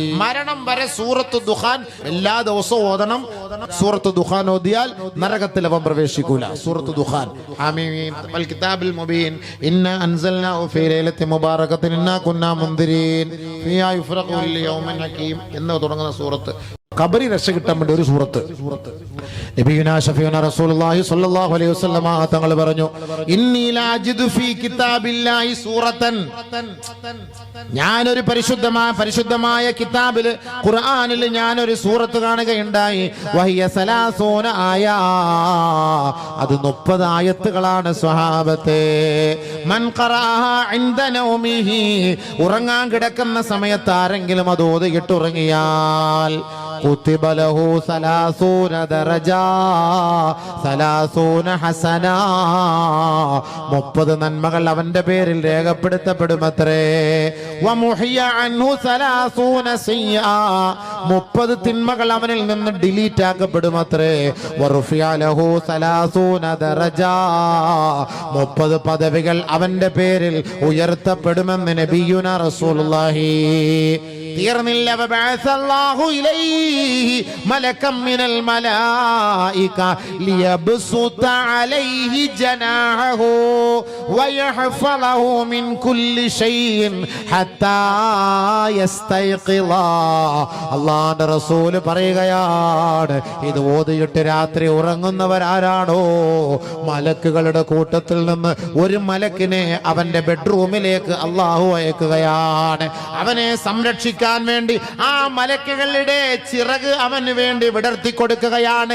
മരണം വരെ സൂറത്ത് ദുഹാൻ എല്ലാ ദിവസവും ഓതണം. സൂറത്ത് ദുഹാൻ ഓതിയാൽ നരകത്തിൽ അവൻ പ്രവേശിക്കൂല. സൂറത്ത് ദുഹാൻ ആമീൻ. കിതാബിൽ മുബീൻ. അൻസൽനാഹു ഫീ ലൈലത്തി ഇന്നാ കുന്നാ മുൻദിരീൻ ഹകീം എന്ന് തുടങ്ങുന്ന സൂറത്ത്. ഖബറി രക്ഷ കിട്ടാൻ വേണ്ടി ഒരു സൂറത്ത്. നബിയുനാ റസൂലുള്ളാഹി സ്വല്ലല്ലാഹു അലൈഹി വസല്ലമ തങ്ങൾ പറഞ്ഞു ഇന്നി ലാജിദു ഫീ കിതാബില്ലാഹി സൂറത്തൻ. ഞാനൊരു പരിശുദ്ധമായ പരിശുദ്ധമായ കിതാബിൽ ഖുർആനിൽ ഞാനൊരു സൂറത്ത് കാണുകയുണ്ടായി. വഹിയ ആയ. അത് മുപ്പത് ആയത്തുകളാണ് സ്വഹാബത്തെ. മൻ നൗമിഹി. ഉറങ്ങാൻ കിടക്കുന്ന സമയത്ത് ആരെങ്കിലും അത് ഓതിയിട്ട് ഉറങ്ങിയാൽ كتب له ثلاثون درجة ثلاثون حسنا മുപ്പത് നന്മകൾ അവന്റെ പേരിൽ രേഖപ്പെടുത്തപ്പെടുമത്രേ വമുഹിയ അൻഹു സലാസൂന സയ്യാ മുപ്പത് തിന്മകൾ അവനിൽ നിന്ന് ഡിലീറ്റ് ആക്കപ്പെടുമത്രേ വറുഫിയ ലഹു സലാസൂന ദറജ മുപ്പത് പദവികൾ അവന്റെ പേരിൽ ഉയർത്തപ്പെടുമെന്ന് നബിയുന റസൂലുള്ളാഹി തീർന്നില്ല. മലക്കം മിനൽ മലായിക വയഹ്ഫലഹു മിൻ കുല്ലി ഹത്താ റസൂൽ പറയുകയാണ് ഇത് ഓതിയിട്ട് രാത്രി ഉറങ്ങുന്നവരാരാണോ മലക്കുകളുടെ കൂട്ടത്തിൽ നിന്ന് ഒരു മലക്കിനെ അവന്റെ ബെഡ്റൂമിലേക്ക് അള്ളാഹു അയക്കുകയാണ്. അവനെ സംരക്ഷിക്കും സംരക്ഷിക്കാൻ വേണ്ടി ആ മലക്കുകളുടെ ചിറക് അവന് വേണ്ടി വിടർത്തി കൊടുക്കുകയാണ്.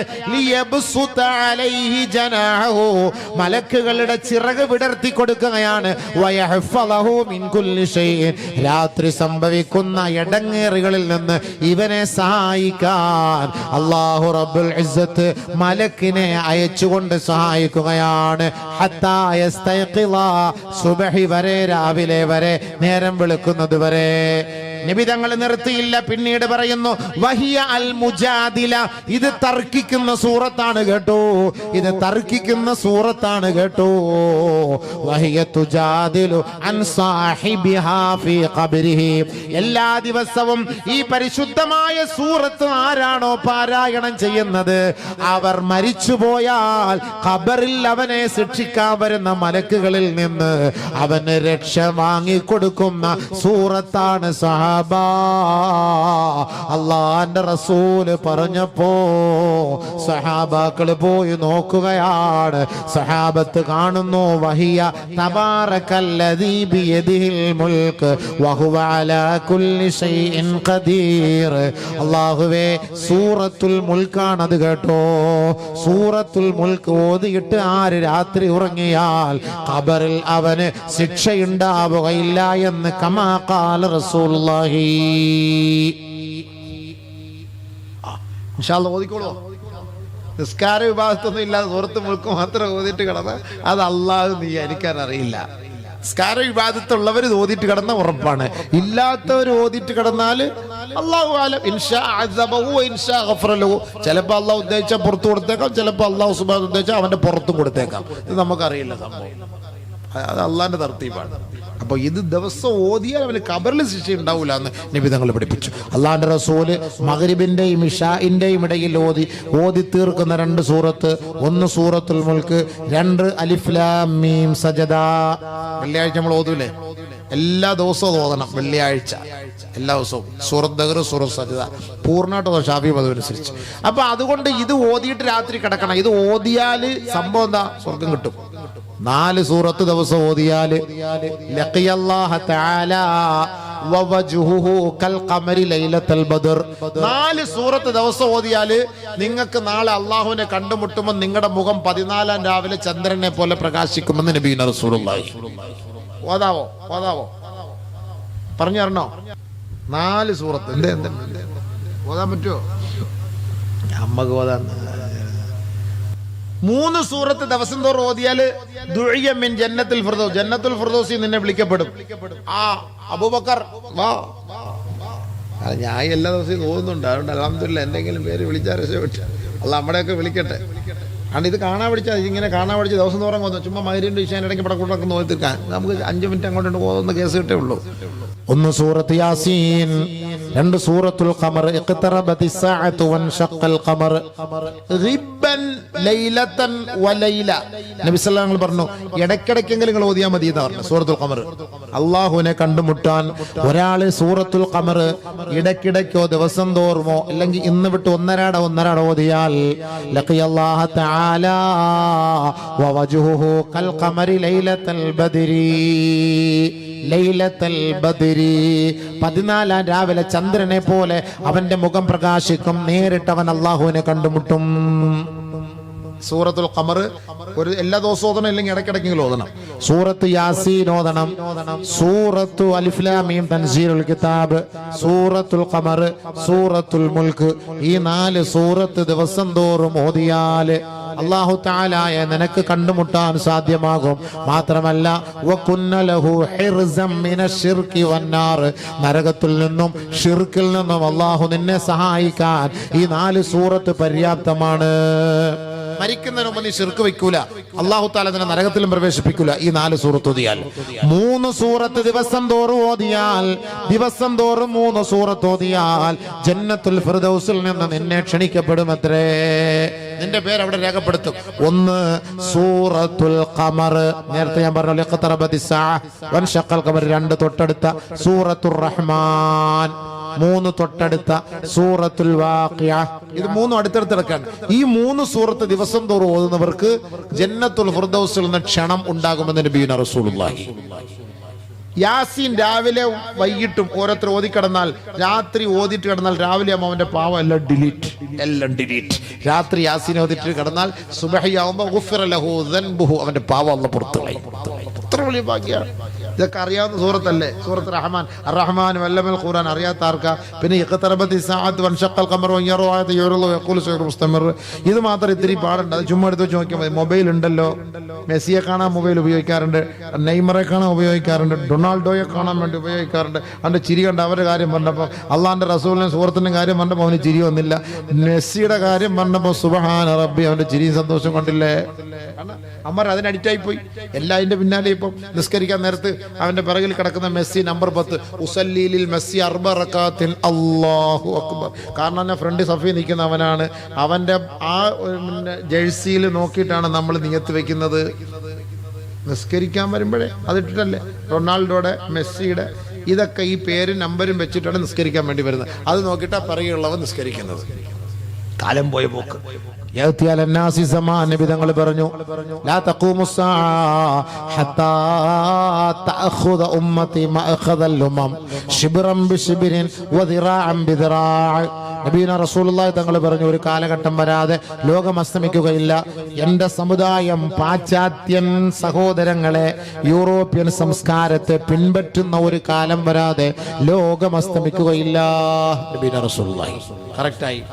മലക്കുകളുടെ ചിറക് വിടർത്തി കൊടുക്കുകയാണ്. രാത്രി സംഭവിക്കുന്ന ഇടങ്ങേറുകളിൽ നിന്ന് ഇവനെ സഹായിക്കാൻ അള്ളാഹു റബ്ബുൽ മലക്കിനെ അയച്ചുകൊണ്ട് സഹായിക്കുകയാണ്. സുബഹി വരെ രാവിലെ വരെ നേരം വെളുക്കുന്നത് വരെ നിബിതങ്ങൾ നിർത്തിയില്ല പിന്നീട് പറയുന്നു വഹിയ അൽ മുജാദില ഇത് തർക്കിക്കുന്ന സൂറത്താണ് കേട്ടോ. ഇത് തർക്കിക്കുന്ന സൂറത്താണ് കേട്ടോ. വഹിയ തുജാദിലു അൻ സാഹിബിഹാ ഫീ ഖബ്രിഹി. എല്ലാ ദിവസവും ഈ പരിശുദ്ധമായ സൂറത്ത് ആരാണോ പാരായണം ചെയ്യുന്നത്? അവർ മരിച്ചുപോയാൽ ഖബറിൽ അവനെ ശിക്ഷിക്കാൻ വരുന്ന മലക്കുകളിൽ നിന്ന് അവന് രക്ഷ വാങ്ങിക്കൊടുക്കുന്ന സൂറത്താണ് സഹാബ അള്ളാന്റെ റസൂൽ പറഞ്ഞപ്പോ സഹാബാക്കൾ പോയി നോക്കുകയാണ്. സഹാബത്ത് കാണുന്നു വഹിയ അല്ലാഹുവേ സൂറത്തുൽ മുൽക്കാണ് അത് കേട്ടോ. സൂറത്തുൽ മുൽക്ക് ഓതിയിട്ട് ആര് രാത്രി ഉറങ്ങിയാൽ ഖബറിൽ അവന് ശിക്ഷയുണ്ടാവുകയില്ല എന്ന് കമാ ഇൻഷാ അല്ലാ ഓതിക്കോളൂ. നിസ്കാര വിഭാഗത്തൊന്നും ഇല്ലാതെ സുഹൃത്ത് മുൾക്ക് മാത്രം ഓതിട്ട് കിടന്ന അത് അള്ളാഹ് നീ എനിക്കാൻ അറിയില്ല. നിസ്കാര വിവാദത്തുള്ളവർ ഓതിട്ട് കിടന്ന ഉറപ്പാണ്. ഇല്ലാത്തവർ ഓതിട്ട് കിടന്നാൽ അള്ളാഹു ആലം. ഇൻഷാ ഇൻഷാ ചിലപ്പോൾ അള്ളാഹ് ഉദ്ദേശിച്ചാൽ പുറത്തു കൊടുത്തേക്കാം ചിലപ്പോൾ അള്ളാഹു സുബാൻ ഉദ്ദേശിച്ചാൽ അവന്റെ പുറത്തും കൊടുത്തേക്കാം. ഇത് നമുക്കറിയില്ല സംഭവം. അത് അള്ളാന്റെ തർത്തീപാണ്. അപ്പൊ ഇത് ദിവസം ഓതിയാൽ അവന് കബറിൽ ശിക്ഷ ഉണ്ടാവില്ല എന്ന് നബി തങ്ങൾ പഠിപ്പിച്ചു. അള്ളാന്റെ റസൂൽ മഹരിബിന്റെയും ഇഷാഇന്റെയും ഇടയിൽ ഓതി ഓതി തീർക്കുന്ന രണ്ട് സൂറത്ത് ഒന്ന് സൂറത്തുൽ മുൽക്ക് രണ്ട് അലിഫ്ലാമീം സജദ. വെള്ളിയാഴ്ച നമ്മൾ ഓതൂലേ? എല്ലാ ദിവസവും ഓതണം വെള്ളിയാഴ്ച. എല്ലാ ദിവസവും. സൂറത്ത് ദഹർ സൂറത്ത് സജിത പൂർണമായിട്ട് ഷാഫി പദവനുസരിച്ച് അപ്പൊ അതുകൊണ്ട് ഇത് ഓതിയിട്ട് രാത്രി കിടക്കണം. ഇത് ഓതിയാൽ സംഭവം എന്താ? സ്വർഗം കിട്ടും. നാല് സൂറത്ത് ദിവസം ബദർ. നാല് സൂറത്ത് ദിവസം ഓതിയാൽ നിങ്ങൾക്ക് നാളെ അള്ളാഹുവിനെ കണ്ടുമുട്ടുമ്പോൾ നിങ്ങളുടെ മുഖം പതിനാലാം രാവിലെ ചന്ദ്രനെ പോലെ പ്രകാശിക്കുമെന്ന് നബീന റസൂലുള്ളാഹി. ഓതാവോ? ഓതാവോ? പറഞ്ഞു തരണോ? നാല് സൂറത്ത്? ഓതാൻ പറ്റുമോ അമ്മയ്ക്ക് ഓതാൻ. മൂന്ന് സൂറത്ത് ദിവസം തോറും ഓതിയാൽ ദുഴിയമ്മിൻ ജന്നത്തുൽ ഫിർദൗസ്. ജന്നത്തുൽ ഫർദോസി നിന്നെ വിളിക്കപ്പെടും. ആ അബൂബക്കർ വാ. ഞാൻ എല്ലാ ദിവസവും ഓതുന്നുണ്ട്. അതുകൊണ്ട് അലഹമില്ല എന്തെങ്കിലും പേര് വിളിച്ചാൽ രക്ഷപ്പെട്ടു. അല്ല നമ്മുടെയൊക്കെ വിളിക്കട്ടെ. കാരണം ഇത് കാണാൻ പഠിച്ചാൽ ഇങ്ങനെ കാണാൻ പഠിച്ച് ദിവസം തോറും കൊന്നു ചുമ്മാ മൈരിന്റെ വിഷയം ഇടയ്ക്ക് പടക്കൂട്ടൊക്കെ നോക്കി തീർക്കാൻ. നമുക്ക് അഞ്ച് മിനിറ്റ് അങ്ങോട്ട് പോകുന്ന കേസ് കിട്ടേ ഉള്ളൂ. ഒന്ന് സൂറത്ത് യാസീൻ രണ്ട് സൂറത്തുൽ ഖമർ. ഇഖ്തറബതി സാഅതു വൻഷഖൽ ഖമർ. റിബ്ബൻ ലൈലതൻ വലൈല. നബി സല്ലല്ലാഹു അലൈഹി പറഞ്ഞു ഇടയ്ക്കിടയ്ക്കെങ്കിലും നിങ്ങൾ ഓതിയാൽ മതി എന്ന് പറഞ്ഞു സൂറത്തുൽ ഖമർ. അല്ലാഹുവിനെ കണ്ടുമുട്ടാൻ ഒരാൾ സൂറത്തുൽ ഖമർ ഇടയ്ക്കിടയ്ക്കോ ദിവസം തോറുമോ അല്ലെങ്കിൽ ഇന്ന് വിട്ട് ഒന്നരാട ഒന്നരാട ഓതിയാൽ ലഖിയല്ലാഹ തആല വവജ്ഹുഹു ووجهه ഖമരി ലൈലത്തൽ البدر. ലൈലത്തൽ ബദ്രി പതിനാലാം രാവിലെ ചന്ദ്രനെ പോലെ അവന്റെ മുഖം പ്രകാശിക്കും. നേരിട്ട് അവൻ അള്ളാഹുവിനെ കണ്ടുമുട്ടും. സൂറത്തുൽ ഖമർ ഒരു എല്ലാ ദിവസവും ഓതണം ഇല്ലെങ്കിൽ ഇടയ്ക്കിടയ്ക്കെങ്കിലും ഓതണം. സൂറത്ത് യാസീൻ ഓതണം. സൂറത്തു അലിഫ്ലാമീം തൻസീറുൽ കിതാബ്. സൂറത്തുൽ ഖമർ സൂറത്തുൽ മുൽക്ക്. ഈ നാല് സൂറത്ത് ദിവസം തോറും ഓതിയാൽ അള്ളാഹു താലായ നിനക്ക് കണ്ടുമുട്ടാൻ സാധ്യമാകും. മാത്രമല്ല നരകത്തിൽ നിന്നും ഷിർക്കിൽ നിന്നും അള്ളാഹു നിന്നെ സഹായിക്കാൻ ഈ നാല് സൂറത്ത് പര്യാപ്തമാണ്. മരിക്കുന്നതിന് മുമ്പ് നീ ശിർക്ക് വെക്കൂല അള്ളാഹു താല നിന്നെ നരകത്തിലും പ്രവേശിപ്പിക്കൂല. ഈ നാല് സൂറത്ത് ഓതിയാൽ. മൂന്ന് സൂറത്ത് ദിവസം തോറും ഓതിയാൽ. ദിവസം തോറും മൂന്ന് സൂറത്ത് ഓതിയാൽ. ജന്നത്തുൽ ഫിർദൌസിൽ നിന്ന് നിന്നെ ക്ഷണിക്കപ്പെടുമത്രേ നിന്റെ പേര് അവിടെ രേഖപ്പെടുത്തും. ഒന്ന് സൂറത്തുൽ ഖമർ. നേരത്തെ ഞാൻ പറഞ്ഞു രണ്ട് തൊട്ടടുത്ത സൂറത്തുർ റഹ്മാൻ. മൂന്ന് തൊട്ടടുത്ത സൂറത്തുൽ വാഖിയ. ഇത് മൂന്നും അടുത്തടുത്ത് കിടക്കാണ് ഈ മൂന്ന് സൂറത്ത് ദിവസം തോറും ഓതുന്നവർക്ക് ജന്നത്തുൽ ഫിർദൗസിൽ നിന്ന് ക്ഷണം ഉണ്ടാകുമെന്ന് നബീന റസൂലുള്ളാഹി. യാസീൻ രാവിലെ വൈകിട്ടും ഓരോരുത്തർ ഓതിക്കിടന്നാൽ രാത്രി ഓതിട്ട് കിടന്നാൽ രാവിലെ ആകുമ്പോൾ അവന്റെ പാവം എല്ലാം ഡിലീറ്റ് എല്ലാം ഡിലീറ്റ് രാത്രി യാസിൻ ഓതിട്ട് കിടന്നാൽ സുബഹയാവുമ്പോൾ അവന്റെ പാവം അന്ന് പുറത്തു എത്ര വലിയ ഭാഗ്യമാണ് ഇതൊക്കെ അറിയാവുന്ന സൂറത്തല്ലേ? സൂറത്ത് റഹ്മാൻ. റഹ്മാൻ വല്ലമൽ ഖുറാൻ അറിയാത്ത ആർക്കാ? പിന്നെ ഇത് മാത്രം ഇത്തിരി പാടുണ്ട്. അത് ചുമ്മാ എടുത്ത് വെച്ച് നോക്കിയാൽ മതി. മൊബൈൽ ഉണ്ടല്ലോ മെസ്സിയെ കാണാൻ മൊബൈൽ ഉപയോഗിക്കാറുണ്ട്. നെയ്മറെ കാണാൻ ഉപയോഗിക്കാറുണ്ട്. ഡൊണാൾഡോയെ കാണാൻ വേണ്ടി ഉപയോഗിക്കാറുണ്ട്. അവന്റെ ചിരി കണ്ട് അവരുടെ കാര്യം പറഞ്ഞപ്പോൾ അള്ളാഹാന്റെ റസൂലിനെ സുഹൃത്തിന്റെ കാര്യം പറഞ്ഞപ്പോൾ അവന് ചിരി വന്നില്ല. മെസ്സിയുടെ കാര്യം പറഞ്ഞപ്പോൾ സുബഹാന റബ്ബി അവന്റെ ചിരിയും സന്തോഷം കൊണ്ടില്ലേ? അമ്മർ അതിന് അഡിക്റ്റായി പോയി. എല്ലാതിന്റെ പിന്നാലെ ഇപ്പം നിസ്കരിക്കാൻ നേരത്ത് അവന്റെ പിറകിൽ കിടക്കുന്ന മെസ്സി നമ്പർ പത്ത്. ഉസല്ലീലിൽ മെസ്സി അർബറക്കാത്തിൽ അള്ളാഹു അക്ബർ. കാരണം എന്നെ ഫ്രണ്ട് സഫി നിൽക്കുന്ന അവനാണ് അവന്റെ ആ ജേഴ്സിയിൽ നോക്കിയിട്ടാണ് നമ്മൾ നിയത്ത് വെക്കുന്നത്. നിസ്കരിക്കാൻ വരുമ്പോഴേ അതിട്ടിട്ടല്ലേ? റൊണാൾഡോയുടെ മെസ്സിയുടെ ഇതൊക്കെ ഈ പേരും നമ്പരും വെച്ചിട്ടാണ് നിസ്കരിക്കാൻ വേണ്ടി വരുന്നത്. അത് നോക്കിയിട്ടാ പറയുള്ളവ നിസ്കരിക്കുന്നത്. കാലം പോയ പോക്ക്. നബി തങ്ങൾ പറഞ്ഞു നബീന റസൂലുള്ളാഹി തങ്ങൾ പറഞ്ഞു ഒരു കാലഘട്ടം വരാതെ ലോകം അസ്തമിക്കുകയില്ല. എന്റെ സമുദായം പാശ്ചാത്യൻ സഹോദരങ്ങളെ യൂറോപ്യൻ സംസ്കാരത്തെ പിൻപറ്റുന്ന ഒരു കാലം വരാതെ ലോകം അസ്തമിക്കുകയില്ല. നബീന റസൂലുള്ളാഹി. കറക്റ്റായി.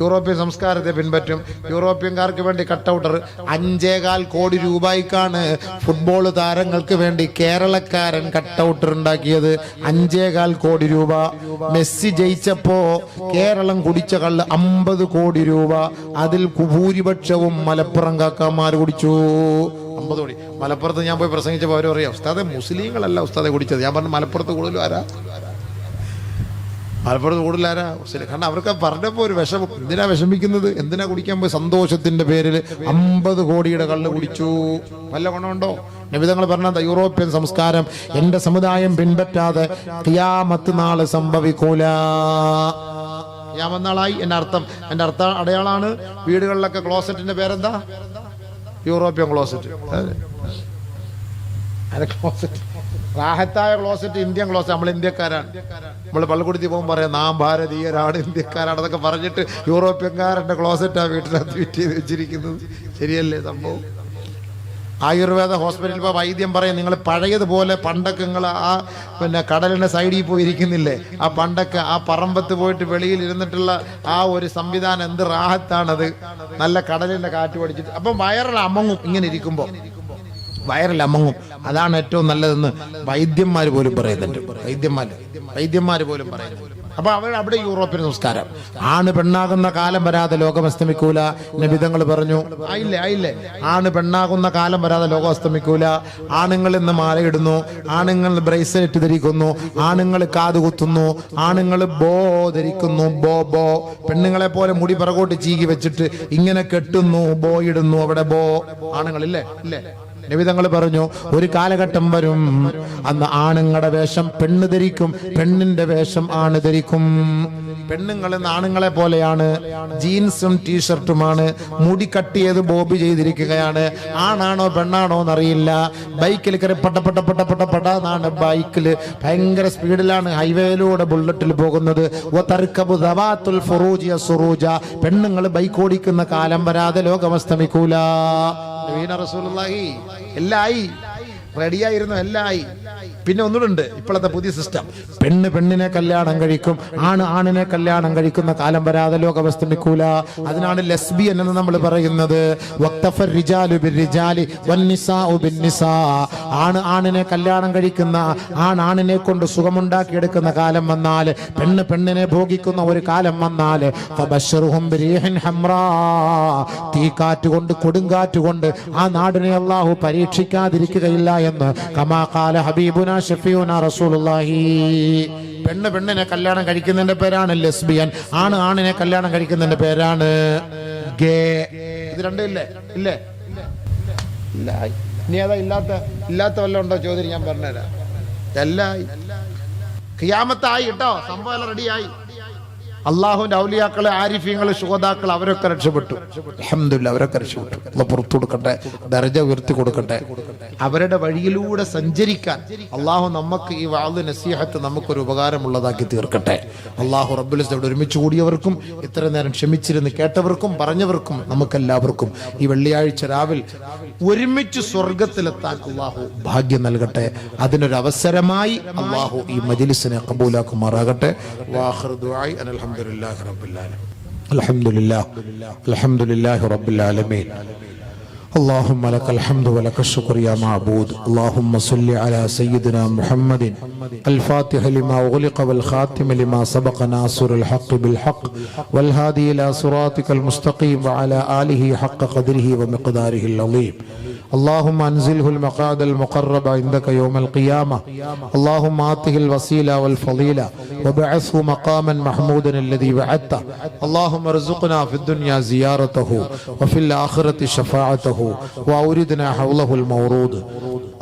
യൂറോപ്യൻ സംസ്കാരത്തെ പിൻപറ്റും. യൂറോപ്യൻകാർക്ക് വേണ്ടി കട്ടൗട്ടർ അഞ്ചേകാൽ കോടി രൂപയ്ക്കാണ് ഫുട്ബോൾ താരങ്ങൾക്ക് വേണ്ടി കേരളക്കാരൻ കട്ടൗട്ടർ ഉണ്ടാക്കിയത്. അഞ്ചേകാൽ കോടി രൂപ. മെസ്സി ജയിച്ചപ്പോ കേരളം കുടിച്ച കള്ള് അമ്പത് കോടി രൂപ. അതിൽ ഭൂരിപക്ഷവും മലപ്പുറം കാക്കാമാർ കുടിച്ചു. അമ്പത് കോടി. മലപ്പുറത്ത് ഞാൻ പോയി പ്രസംഗിച്ചപ്പോൾ അവർ പറയാം ഉസ്താദെ മുസ്ലിങ്ങളല്ല ഉസ്താദെ കുടിച്ചത്. ഞാൻ പറഞ്ഞു മലപ്പുറത്ത് കൂടുതലും ആരാ? മലപ്പുറത്ത് കൂടുതലാരാ? കാരണം അവർക്ക് പറഞ്ഞപ്പോൾ ഒരു വിഷമം. എന്തിനാ വിഷമിക്കുന്നത്? എന്തിനാ കുടിക്കാൻ പോയി? സന്തോഷത്തിന്റെ പേരിൽ അമ്പത് കോടിയുടെ കള്ള് കുടിച്ചു. വല്ല ഗുണമുണ്ടോ? നിബിധങ്ങൾ പറഞ്ഞത് യൂറോപ്യൻ സംസ്കാരം എന്റെ സമുദായം പിൻപറ്റാതെ ഖിയാമത്ത് നാൾ സംഭവിക്കൂല. ഖിയാമത്ത് എന്റെ അർത്ഥം. എന്റെ അർത്ഥം അടയാളാണ് വീടുകളിലൊക്കെ ക്ലോസറ്റിന്റെ പേരെന്താ? European closet. ക്ലോസറ്റ്? റാഹത്തായ ക്ലോസറ്റ് ഇന്ത്യൻ ക്ലോസറ്റ് നമ്മൾ ഇന്ത്യക്കാരാണ്. നമ്മൾ പള്ളിക്കുടത്തി പോകുമ്പോൾ പറയാം നാം ഭാരതീയരാണ് ഇന്ത്യക്കാരാണ് അതൊക്കെ പറഞ്ഞിട്ട് യൂറോപ്യൻകാരന്റെ ക്ലോസറ്റാണ് വീട്ടിനകത്ത് ഫിറ്റ് ചെയ്ത് വെച്ചിരിക്കുന്നത്. ശരിയല്ലേ സംഭവം? ആയുർവേദ ഹോസ്പിറ്റലിൽ ഇപ്പോൾ വൈദ്യം പറയും നിങ്ങൾ പഴയതുപോലെ പണ്ടൊക്കെ നിങ്ങൾ ആ പിന്നെ കടലിന്റെ സൈഡിൽ പോയി ഇരിക്കുന്നില്ലേ ആ പണ്ടൊക്കെ ആ പറമ്പത്ത് പോയിട്ട് വെളിയിൽ ഇരുന്നിട്ടുള്ള ആ ഒരു സംവിധാനം എന്ത് റാഹത്താണത്? നല്ല കടലിന്റെ കാറ്റ് പഠിച്ചിട്ട്. അപ്പം വയറിൽ അമങ്ങും ഇങ്ങനെ ഇരിക്കുമ്പോൾ വയറിൽ അമങ്ങും അതാണ് ഏറ്റവും നല്ലതെന്ന് വൈദ്യന്മാർ പോലും പറയുന്നുണ്ട്. വൈദ്യന്മാർ വൈദ്യന്മാർ പോലും പറയുന്നു അപ്പൊ അവർ അവിടെ യൂറോപ്യൻ സംസ്കാരം. ആണ് പെണ്ണാകുന്ന കാലം വരാതെ ലോകം അസ്തമിക്കൂല. നബിതങ്ങൾ പറഞ്ഞു ആയില്ലേ ആയില്ലേ? ആണ് പെണ്ണാകുന്ന കാലം വരാതെ ലോകം അസ്തമിക്കൂല. ആണുങ്ങൾ ഇന്ന് മാലയിടുന്നു. ആണുങ്ങൾ ബ്രേസ്ലെറ്റ് ധരിക്കുന്നു ആണുങ്ങൾ കാത് കുത്തുന്നു. ആണുങ്ങൾ ബോ ധരിക്കുന്നു. ബോ ബോ. പെണ്ണുങ്ങളെ പോലെ മുടി പിറകോട്ട് ചീകി വെച്ചിട്ട് ഇങ്ങനെ കെട്ടുന്നു ബോ ഇടുന്നു. അവിടെ ബോ. ആണുങ്ങളില്ലേ ഇല്ലേ? നബിതങ്ങൾ പറഞ്ഞു ഒരു കാലഘട്ടം വരും അന്ന് ആണുങ്ങളുടെ വേഷം പെണ്ണ് ധരിക്കും പെണ്ണിന്റെ വേഷം ആണ് ധരിക്കും. പെണ്ണുങ്ങൾ ആണുങ്ങളെ പോലെയാണ് ജീൻസും ടീഷർട്ടുമാണ് മുടി കട്ട് ചെയ്ത് ബോബി ചെയ്തിരിക്കുകയാണ്. ആണാണോ പെണ്ണാണോ എന്നറിയില്ല. ബൈക്കിൽ കയറി പട്ട പട്ട പട്ട പട്ട പട്ട ബൈക്കിൽ ഭയങ്കര സ്പീഡിലാണ് ഹൈവേയിലൂടെ ബുള്ളറ്റിൽ പോകുന്നത്. പെണ്ണുങ്ങൾ ബൈക്ക് ഓടിക്കുന്ന കാലം വരാതെ ലോകമസ്തമിക്കൂല. നബീന റസൂലുള്ളാഹി. എല്ലാം ആയി. റെഡിയായിരുന്നു എല്ലായി പിന്നെ ഒന്നുണ്ട് ഇപ്പോഴത്തെ പുതിയ സിസ്റ്റം പെണ്ണ് പെണ്ണിനെ കല്യാണം കഴിക്കും ആണ് ആണിനെ കല്യാണം കഴിക്കുന്ന കാലം വരാതെ ലോകവസ്തുമിക്കൂല അതിനാണ് ലെസ്ബിയൻ എന്ന് നമ്മൾ പറയുന്നത്. ആണ് ആണിനെ കല്യാണം കഴിക്കുന്ന ആൺ ആണിനെ കൊണ്ട് സുഖമുണ്ടാക്കിയെടുക്കുന്ന കാലം വന്നാൽ പെണ്ണ് പെണ്ണിനെ ഭോഗിക്കുന്ന ഒരു കാലം വന്നാൽ. തീക്കാറ്റ് കൊണ്ട് കൊടുങ്കാറ്റ് കൊണ്ട് ആ നാടിനെ അള്ളാഹു പരീക്ഷിക്കാതിരിക്കുകയില്ല എന്ന് കമാ കാല ഹബീബുന ഷഫീഉന റസൂലുള്ളാഹി. പെണ്ണ് പെണ്ണിനെ കല്യാണം കഴിക്കുന്നതിന്റെ പേരാണ് ലെസ്ബിയൻ. ആണ് ആണിനെ കല്യാണം കഴിക്കുന്നതിന്റെ പേരാണ് ഗേ. ഇത് രണ്ടും ഇല്ലേ? ഇല്ലേ? ഇല്ല. ഇനി ഏതാ ഇല്ലാത്ത ഇല്ലാത്ത വല്ലതും ഉണ്ടോ? ചോദ്യം ഞാൻ പറഞ്ഞുതരാം. എല്ലായി ഖിയാമത്തായി കേട്ടോ. സംഭവം എല്ലാം റെഡിയായി അള്ളാഹുവിന്റെ ഔലിയാക്കളെ ആരിഫ്യങ്ങൾ ശുഹതാക്കൾ അവരൊക്കെ രക്ഷപ്പെട്ടു. അഹമ്മദില്ല അവരൊക്കെ രക്ഷപ്പെട്ടു. അല്ല പുറത്തു കൊടുക്കട്ടെ ദർജ ഉയർത്തി കൊടുക്കട്ടെ. അവരുടെ വഴിയിലൂടെ സഞ്ചരിക്കാൻ അള്ളാഹു നമുക്ക് ഈ വാൾ നസീഹത്ത് നമുക്കൊരു ഉപകാരമുള്ളതാക്കി തീർക്കട്ടെ. അള്ളാഹു റബ്ബുൽ ഇവിടെ ഒരുമിച്ച് കൂടിയവർക്കും ഇത്ര നേരം ക്ഷമിച്ചിരുന്ന് കേട്ടവർക്കും പറഞ്ഞവർക്കും നമുക്കെല്ലാവർക്കും ഈ വെള്ളിയാഴ്ച രാവിൽ ഒരുമിച്ച് സ്വർഗത്തിലെത്താൻ അള്ളാഹു ഭാഗ്യം നൽകട്ടെ. അതിനൊരവസരമായി അള്ളാഹു ഈ മജിലിസിനെ കബൂലാക്കുമാറാകട്ടെ. വാഹിർ ദുആഇ അനിൽ അൽഹംദുലില്ലാഹി റബ്ബിൽ ആലമീൻ അൽഹംദുലില്ലാഹ് അൽഹംദുലില്ലാഹി റബ്ബിൽ ആലമീൻ اللهم لك الحمد ولك الشكر يا معبود اللهم صل على سيدنا محمد الفاتح لما أغلق والخاتم لما سبق ناصر الحق بالحق والهادي إلى صراطك المستقيم وعلى آله حق قدره ومقداره العظيم اللهم انزله المقعد المقرب عندك يوم القيامة. اللهم آته الوسيلة والفضيلة وبعثه مقاما محمودا الذي وعدته اللهم ارزقنا في الدنيا زيارته وفي الآخرة شفاعته وأوردنا حوله المورود.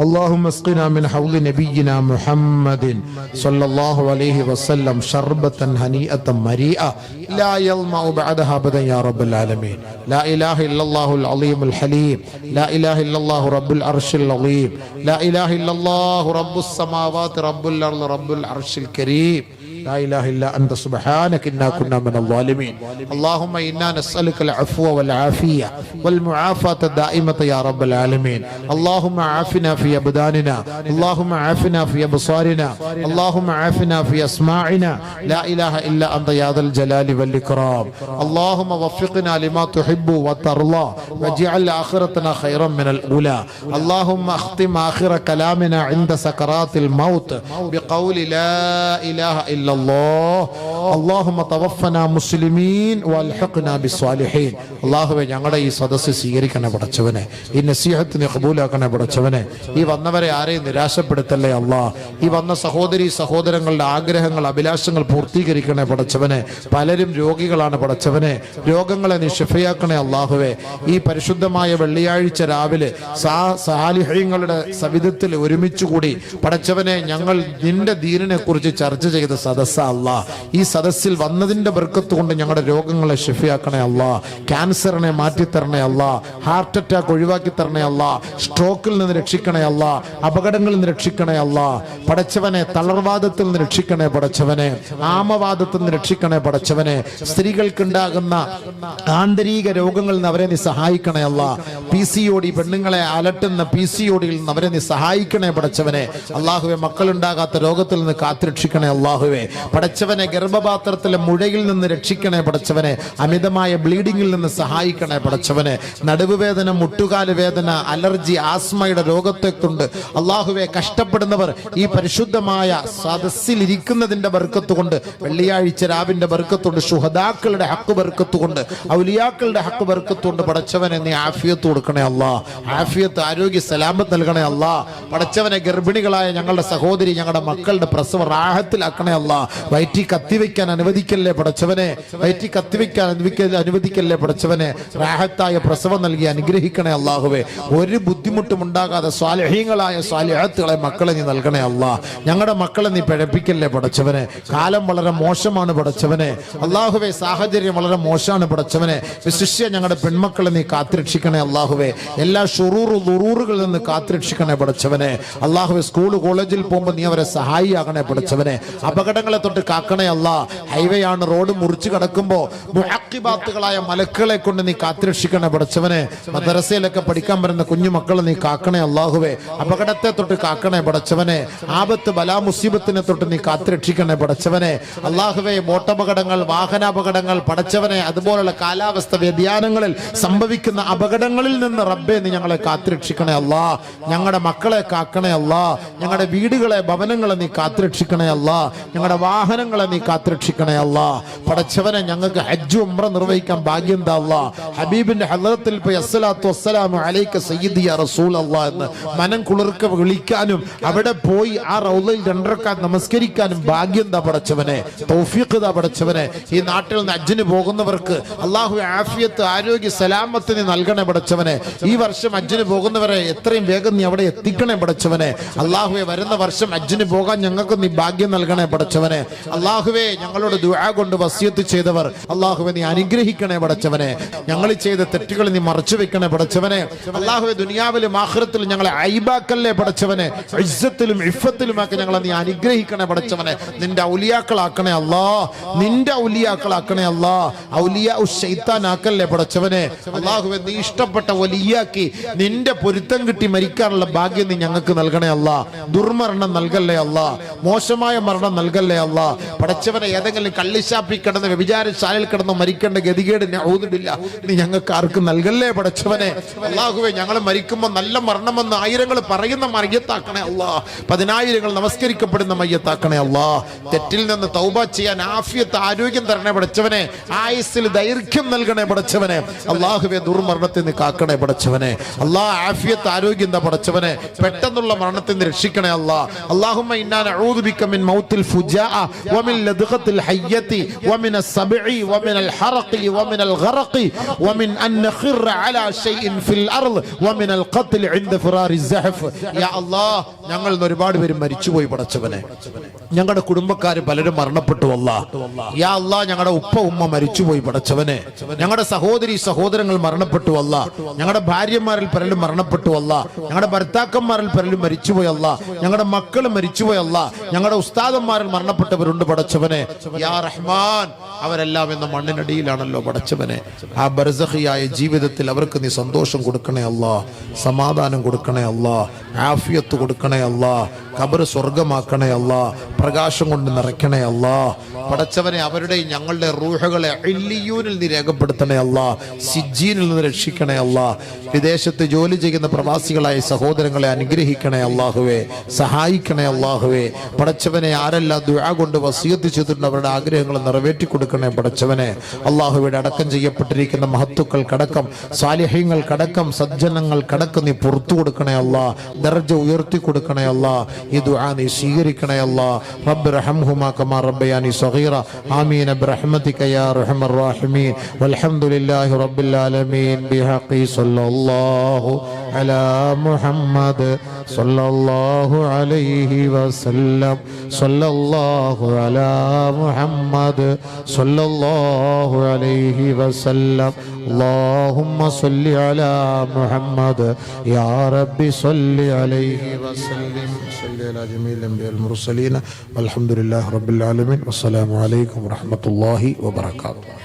اللهم اسقنا من حوض نبينا محمد صلى الله عليه وسلم شربة هنيئة مريئة. لا يظمأ بعدها أبدا يا رب العالمين. لا إله إلا الله العظيم الحليم. لا إله إلا الله رب العرش العظيم. لا إله إلا الله رب السماوات رب الأرض رب العرش الكريم. لا إله إلا أنت سبحانك إنا كنا من الظالمين. اللهم إنا نسألك العفو والعافية والمعافاة الدائمة يا رب العالمين. اللهم عافنا في أبداننا اللهم عافنا في أبصارنا اللهم عافنا في أسماعنا. لا إله إلا أنت يا ذا الجلال والإكرام. اللهم وفقنا لما تحب وترضى واجعل آخرتنا خيرا من الأولى. اللهم أختم آخر كلامنا عند سكرات الموت بقول لا إله إلا الله اللهم توفنا مسلمين والحقنا بالصالحين അള്ളാഹുവെ ഞങ്ങളുടെ ഈ സദസ്സ് സ്വീകരിക്കണേ പടച്ചവനെ ഈ നസീഹത്തിനെ കബൂലാക്കണേ പടച്ചവനെ ഈ വന്നവരെ ആരെയും നിരാശപ്പെടുത്തല്ലേ അല്ലാ ഈ വന്ന സഹോദരി സഹോദരങ്ങളുടെ ആഗ്രഹങ്ങൾ അഭിലാഷങ്ങൾ പൂർത്തീകരിക്കണേ പടച്ചവനെ പലരും രോഗികളാണ് പടച്ചവനെ രോഗങ്ങളെ നീ ഷിഫയാക്കണേ അള്ളാഹുവെ ഈ പരിശുദ്ധമായ വെള്ളിയാഴ്ച രാവിലെ സാ സാലിഹ്യങ്ങളുടെ സവിധത്തിൽ ഒരുമിച്ചുകൂടി പടച്ചവനെ ഞങ്ങൾ നിന്റെ ദീനിനെ കുറിച്ച് ചർച്ച ചെയ്ത സദസ്സ ഈ സദസ്സിൽ വന്നതിന്റെ ബർക്കത്ത് കൊണ്ട് ഞങ്ങളുടെ രോഗങ്ങളെ ഷെഫിയാക്കണേ അല്ല. ക്യാൻസറിനെ മാറ്റിത്തരണേ അല്ല. ഹാർട്ട് അറ്റാക്ക് ഒഴിവാക്കി തരണേ അല്ല. സ്ട്രോക്കിൽ നിന്ന് രക്ഷിക്കണേ അല്ല. അപകടങ്ങളിൽ നിന്ന് രക്ഷിക്കണേ അല്ല. പടച്ചവനെ തളർവാദത്തിൽ നിന്ന് രക്ഷിക്കണേ പടച്ചവനെ. ആമവാദത്തിൽ നിന്ന് രക്ഷിക്കണേ പടച്ചവനെ. സ്ത്രീകൾക്കുണ്ടാകുന്ന ആന്തരിക രോഗങ്ങളിൽ നിന്ന് അവരെ നീ സഹായിക്കണേ അല്ല. പി സി ഒടി പെണ്ണുങ്ങളെ അലട്ടുന്ന പി സി ഒടിയിൽ നിന്ന് അവരെ നീ സഹായിക്കണേ പടച്ചവനെ. അള്ളാഹുവെ മക്കളുണ്ടാകാത്ത രോഗത്തിൽ നിന്ന് കാത്തുരക്ഷിക്കണേ അള്ളാഹുവെ പടച്ചവനെ ഗർഭപാത്രത്തിലെ മുഴയിൽ നിന്ന് രക്ഷിക്കണേ പടച്ചവനെ. അമിതമായ ബ്ലീഡിങ്ങിൽ നിന്ന് സഹായിക്കണേ പടച്ചവനെ. നടുവുവേദന മുട്ടുകാൽ വേദന അലർജി ആസ്മയുടെ രോഗത്തെക്കൊണ്ട് അള്ളാഹുവെ കഷ്ടപ്പെടുന്നവർ ഈ പരിശുദ്ധമായ സദസ്സിൽ ഇരിക്കുന്നതിന്റെ ബർക്കത്തുകൊണ്ട് വെള്ളിയാഴ്ച രാവിന്റെ ബർക്കത്തുകൊണ്ട് ശുഹദാക്കളുടെ ഹക്ക് ബർക്കത്തുകൊണ്ട് ഔലിയാക്കളുടെ ഹക്ക് ബർക്കത്തുകൊണ്ട് പടച്ചവനെ നീ ആഫിയത്ത് കൊടുക്കണേ അല്ലാ ആഫിയത്ത് ആരോഗ്യ സലാമത്ത് നൽകണേ അല്ലാ പടച്ചവനെ ഗർഭിണികളായ ഞങ്ങളുടെ സഹോദരി ഞങ്ങളുടെ മക്കളുടെ പ്രസവ റാഹത്തിലാക്കണേ അല്ലാ വയറ്റി കത്തിവെക്കാൻ അനുവദിക്കല്ലേ പടച്ചവനെ? വയറ്റി കത്തിവെക്കാൻ അനുവദിക്ക അനുവദിക്കല്ലേ പടച്ചവനെ? റാഹത്തായ പ്രസവം നൽകി അനുഗ്രഹിക്കണേ അള്ളാഹുവേ ഒരു ബുദ്ധിമുട്ടും ഉണ്ടാകാതെ സ്വാലഹീങ്ങളായ സ്വാലഹത്തുകളെ മക്കളെ നീ നൽകണേ അള്ളാഹ് ഞങ്ങളുടെ മക്കളെ നീ പിഴപ്പിക്കല്ലേ പടച്ചവനെ? കാലം വളരെ മോശമാണ് പടച്ചവനെ. അള്ളാഹുവെ സാഹചര്യം വളരെ മോശമാണ് പടച്ചവനെ. വിശിഷ്യ ഞങ്ങളുടെ പെൺമക്കളെ നീ കാത്തിരക്ഷിക്കണേ അള്ളാഹുവെ എല്ലാ ഷുറൂറു ദുറൂറുകളിൽ നിന്ന് കാത്തിരക്ഷിക്കണേ പടച്ചവനെ. അള്ളാഹുവെ സ്കൂൾ കോളേജിൽ പോകുമ്പോൾ നീ അവരെ സഹായിയാകണേ പടച്ചവനെ. അപകടങ്ങളെ തൊട്ട് കാക്കണേ അല്ല. ഹൈവേ ആണ് റോഡ് മുറിച്ചു കടക്കുമ്പോൾ മുഹക്കിബാത്തുകളായ മലക്കുകളെ കൊണ്ട് നീ കാത്തിരക്ഷിക്കണേ പടച്ചവനെ. മദ്രസയിലൊക്കെ പഠിക്കാൻ വരുന്ന കുഞ്ഞു മക്കളെ നീ കാക്കണേ അള്ളാഹുവേ അപകടത്തെ തൊട്ട് കാക്കണേ പടച്ചവനെ. ആപത്ത് ബലാ മുസീബത്തിനെ തൊട്ട് നീ കാത്തിരക്ഷിക്കണേ പടച്ചവനെ. അള്ളാഹുവെ ബോട്ടപകടങ്ങൾ വാഹനാപകടങ്ങൾ പടച്ചവനെ. അതുപോലുള്ള കാലാവസ്ഥ വ്യതിയാനങ്ങളിൽ സംഭവിക്കുന്ന അപകടങ്ങളിൽ നിന്ന് റബ്ബെ നീ ഞങ്ങളെ കാത്തിരക്ഷിക്കണേ അല്ലാ. ഞങ്ങളുടെ മക്കളെ കാക്കണേ അല്ലാ. ഞങ്ങളുടെ വീടുകളെ ഭവനങ്ങളെ നീ കാത്തിരക്ഷിക്കണേ അല്ലാ. ഞങ്ങളുടെ വാഹനങ്ങളെ നീ കാത്തിരക്ഷിക്കണേ അല്ല. പടച്ചവനെ ഞങ്ങൾക്ക് ഹജ്ജ് ഉംറ നിർവഹിക്കാൻ ഭാഗ്യം തല്ല ഹബീബിന്റെ ഹലത്തിൽ വസ്സലാമു അലൈക്ക എന്ന് മനം കുളിർക്ക വിളിക്കാനും അവിടെ പോയി ആ റൗലയിൽ രണ്ടരക്കാൻ നമസ്കരിക്കാനും ഭാഗ്യം താ പടച്ചവനെ? തൗഫീഖ് താ പടച്ചവനെ. ഈ നാട്ടിൽ നിന്ന് അജ്ജിന് പോകുന്നവർക്ക് അള്ളാഹു ആഫിയത്ത് ആരോഗ്യ സലാമത്തിന് നൽകണേ പടച്ചവനെ. ഈ വർഷം അജ്ജിന് പോകുന്നവരെ എത്രയും വേഗം നീ അവിടെ എത്തിക്കണേ പടച്ചവനെ. അള്ളാഹുവെ വരുന്ന വർഷം അജ്ജിന് പോകാൻ ഞങ്ങൾക്ക് നീ ഭാഗ്യം നൽകണേ പടച്ചവനെ അള്ളാഹുവെ ഞങ്ങളോട് ദുആ കൊണ്ട് വസ്യത്ത് ചെയ്തവർ. അള്ളാഹുവെ നീ അനുഗ്രഹിക്കണേ പടച്ചവനെ. ഞങ്ങൾ ചെയ്ത തെറ്റുകൾ നീ മറച്ചു വെക്കണേ പടച്ചവനെ. അള്ളാഹുവെ ദുനിയാവിലും ആഹ്റത്തിലും ഞങ്ങളെ ഐബാക്കല്ലേ പടച്ചവനെ. ഇസ്സത്തിലും ഇഫത്തിലുമൊക്കെ ഞങ്ങളെ നീ അനുഗ്രഹിക്കണേ പടച്ചവനെ. നിന്റെ ഔലിയാക്കളാക്കണേ അല്ലാ. നിന്റെ ഔലിയാക്കളാക്കണേ അല്ലാ. ഔലിയ ഷെയ്ത്താനാക്കല്ലേ പടച്ചവനെ. അള്ളാഹുവെ നീ ഇഷ്ടപ്പെട്ട വലിയാക്കി നിന്റെ പൊരുത്തം കിട്ടി മരിക്കാനുള്ള ഭാഗ്യം നീ ഞങ്ങൾക്ക് നൽകണേ അല്ലാ. ദുർമരണം നൽകല്ലേ അല്ലാ. മോശമായ മരണം നൽകല്ലേ അല്ല പടച്ചവനെ ഏതെങ്കിലും കള്ളിശാപ്പി കിടന്ന് വ്യഭിചാരശാലയിൽ കിടന്ന് മരിക്കേണ്ട ഗതികേട് ഊതിടില്ല. നീ ഞങ്ങൾക്ക് ആർക്കും നൽകല്ലേ പടച്ചവനെ? അള്ളാഹുവെ ഞങ്ങൾ മരിക്കുമ്പോൾ നല്ല മരണമെന്ന് ആയിരങ്ങൾ പറയുന്ന മയ്യത്താക്കണേ അല്ലാ. പതിനായിരങ്ങൾ നമസ്കരിക്കപ്പെടുന്ന മയ്യത്താക്കണേ അല്ലാ. തെറ്റിൽ നിന്ന് തൗബ ചെയ്യാൻ ആഫിയത്ത് ആരോഗ്യം തരണേ പടച്ചവനെ. ആയുസ്സിൽ ദൈർഘ്യം നൽകണേ പടച്ചവനെ. അള്ളാഹുവെ ദുർമരണത്തിൽ നിന്ന് കാക്കണേ പടച്ചവനെ. അള്ളാഹ് ആഫിയത്ത് ആരോഗ്യം എന്താ പടച്ചവനെ. പെട്ടെന്നുള്ള മരണത്തിൽ നിന്ന് രക്ഷിക്കണേ അല്ലാ. അള്ളാഹുമ്മ ഇന്നാൻ നഊദു ബിക മിൻ മൗത്തിൽ ഫുജാഅ വമിൻ ലദ്ഗത്തിൽ ഹയ്യത്തി വമിൻ السبعي ومن الحرق ومن الغرق ومن أن نخر على شيء في الأرض ومن القتل عند فرار الزحف يا الله ഞങ്ങൾ ഇന്ന് ഒരുപാട് പേര് മരിച്ചുപോയി പടച്ചവനെ ഞങ്ങളുടെ കുടുംബക്കാർ പലരും മരണപ്പെട്ടു അല്ല യാ അല്ലാ ഞങ്ങളുടെ ഉപ്പ ഉമ്മ മരിച്ചുപോയി പടച്ചവനെ ഞങ്ങളുടെ സഹോദരി സഹോദരങ്ങൾ മരണപ്പെട്ടു അല്ല ഞങ്ങളുടെ ഭാര്യമാരിൽ പലരും മരണപ്പെട്ടു അല്ല ഞങ്ങളുടെ ഭർത്താക്കന്മാരിൽ പലരും മരിച്ചുപോയി അല്ല ഞങ്ങളുടെ മക്കൾ മരിച്ചുപോയി അല്ല ഞങ്ങളുടെ ഉസ്താദന്മാരിൽ മരണപ്പെട്ടവരുണ്ട് പടച്ചവനെ. യാ റഹ്മാൻ. അവരെല്ലാം ഇന്ന് മണ്ണിനടിയിലാണല്ലോ പടച്ചവനെ. ആ ബർസഹിയായ ജീവിതത്തിൽ അവർക്ക് നീ സന്തോഷം കൊടുക്കണേ അല്ലാ. സമാധാനം കൊടുക്കണേ അല്ലാ. ആഫിയത്ത് കൊടുക്കണേ അല്ലാ. കബർ സ്വർഗമാക്കണേ അല്ലാ. പ്രകാശം കൊണ്ട് നിറയ്ക്കണേ അല്ലാ. പടച്ചവനെ അവരുടെ ഞങ്ങളുടെ റൂഹകളെ ഇല്ലിയൂനിൽ നീ രേഖപ്പെടുത്തണേ അല്ല സിജീനിൽ നിന്ന് രക്ഷിക്കണേ അല്ല വിദേശത്ത് ജോലി ചെയ്യുന്ന പ്രവാസികളായ സഹോദരങ്ങളെ അനുഗ്രഹിക്കണേ അള്ളാഹുവേ. സഹായിക്കണേ അള്ളാഹുവേ. പടച്ചവനെ ആരെല്ലാം ദുആ കൊണ്ട് വസീത്ത് ചെയ്തിട്ടുണ്ട് അവരുടെ ആഗ്രഹങ്ങൾ നിറവേറ്റി കൊടുക്കണേ പടച്ചവനെ. അള്ളാഹുവിടെ അടക്കം ചെയ്യപ്പെട്ടിരിക്കുന്ന മഹത്തുക്കൾക്കടക്കം സാലിഹ്യങ്ങൾക്കടക്കം സജ്ജനങ്ങൾക്കടക്കം നീ പുറത്തു കൊടുക്കണേ അല്ല ദർജ ഉയർത്തി കൊടുക്കണേ അല്ല ഈ ദുആ നീ സ്വീകരിക്കണേ അല്ല റബ്ബ് റഹംഹുമാ കമാ റബ്ബയാനി صغيرة آمين برحمتك يا أرحم الراحمين والحمد لله رب العالمين بحق صلى الله على محمد صلى الله عليه وسلم صلى الله على محمد صلى الله عليه وسلم اللهم صل على محمد يا رب صل عليه وسلم صل على جميع الأنبياء المرسلين والحمد لله رب العالمين والسلام عليكم ورحمة الله وبركاته